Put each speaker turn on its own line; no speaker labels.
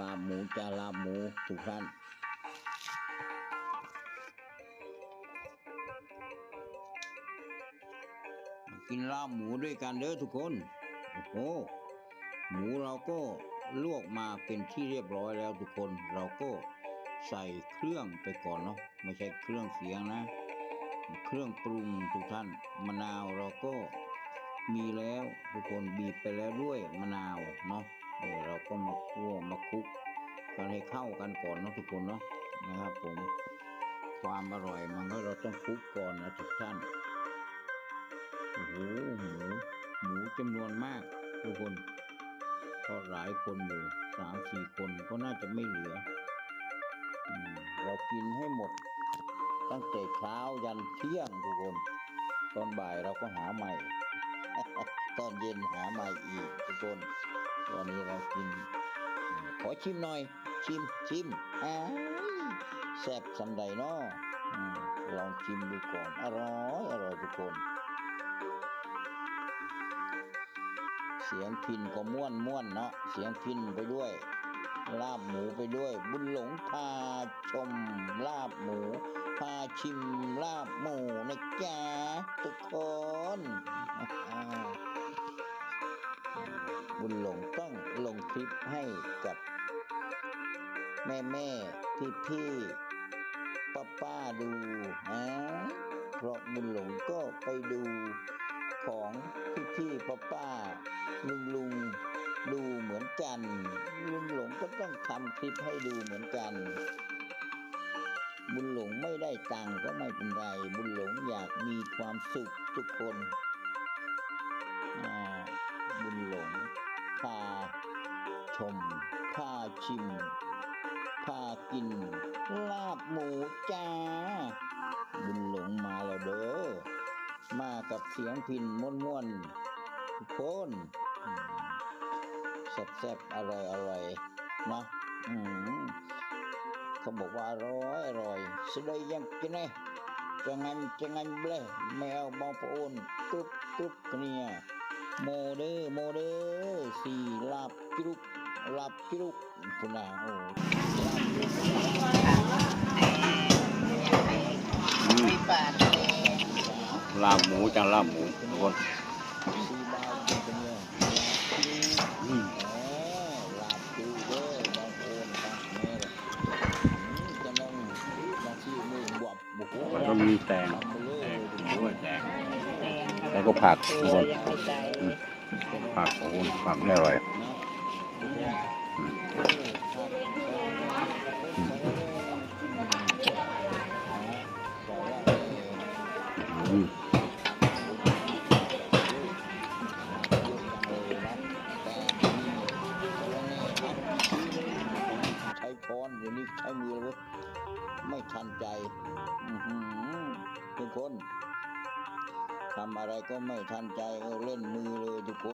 ลาบหมูจะลาบหมูทุกท่านกินลาบหมูด้วยกันเด้อทุกคน โอ้โห หมูเราก็ลวกมาเป็นที่เรียบร้อยแล้วทุกคน เราก็ใส่เครื่องไปก่อนเนาะ ไม่ใช่เครื่องเสียงนะ เครื่องปรุงทุกท่าน มะนาวเราก็มีแล้วทุกคนบีบไปแล้วด้วยมะนาวเนาะ เออเราก็มาคั่วมาคลุกกันให้เข้ากันก่อนนะทุกคนเนาะนะครับผมความอร่อยมันก็เราต้องคลุกก่อนนะทุกท่านโอ้โหหมูหมูจำนวนมากทุกคนก็หลายคนอยู่สามสี่คนก็น่าจะไม่เหลืออเรากินให้หมด ตั้งแต่เช้ายันเที่ยงทุกคน ตอนบ่ายเราก็หาใหม่ ตอนเย็นหาใหม่อีกทุกคน วันนี้เรากิน ขอชิมหน่อย ชิมชิมอ้ายแซ่บสำใดเนาะลองชิมดูก่อน อร่อยอร่อยทุกคน เสียงพินก็ม่วนม่วนเนาะเสียงพินไปด้วย ลาบหมูไปด้วย บุญหลงพาชม ลาบหมู พาชิมลาบหมูนะจ๊ะ บุญหลงต้องลงคลิปให้กับ แม่แม่พี่พี่ป้าป้าๆดูนะเพราะบุญหลงก็ไปดูของพี่พี่ป้าป้าๆลุงลุงๆดูเหมือนกัน ลุงหลงก็ต้องทำคลิปให้ดูเหมือนกัน บุญหลงไม่ได้ตังค์ก็ไม่เป็นไร บุญหลงอยากมีความสุขทุกคน ม พาชิม พากิน ลาบหมูจ้า บุญหลงมาแล้วเด้อ มากับเสียงพินม่วนๆทุกคนแซ่บๆอร่อยอร่อยนะอืมเขาบอกว่าอร่อยอร่อยสดยยังกินไงจะงันจะงันเบลแมวบองปอนกรุบกรุบเนี่ยโมเดอโมเดอสี่ลาบกรุบ ลาบกรุบคุณน่ะโอ้ลาบกรุบ
มีปาดเลา
หมูจังลาบหมูทุกคน
สี่บาทเป็นเนี่ย
อืม
อ๋อลาบกรุบเด้อบองปอนครับแม่เลยอืมจะลองลองที่มือบวบบุกโอ้
แล้วก็มีแตงแตงด้วยแตง
แล้
วก็ผักทุกค
น
ผักโอ้โหผักนี่อร่อย
ใช้ช้อนเดี๋ยวนี้ใช้มือแล้วเว้ยไม่ทันใจอื้อหือทุกคนทำอะไรก็ไม่ทันใจเออเล่นมือเลยทุกคน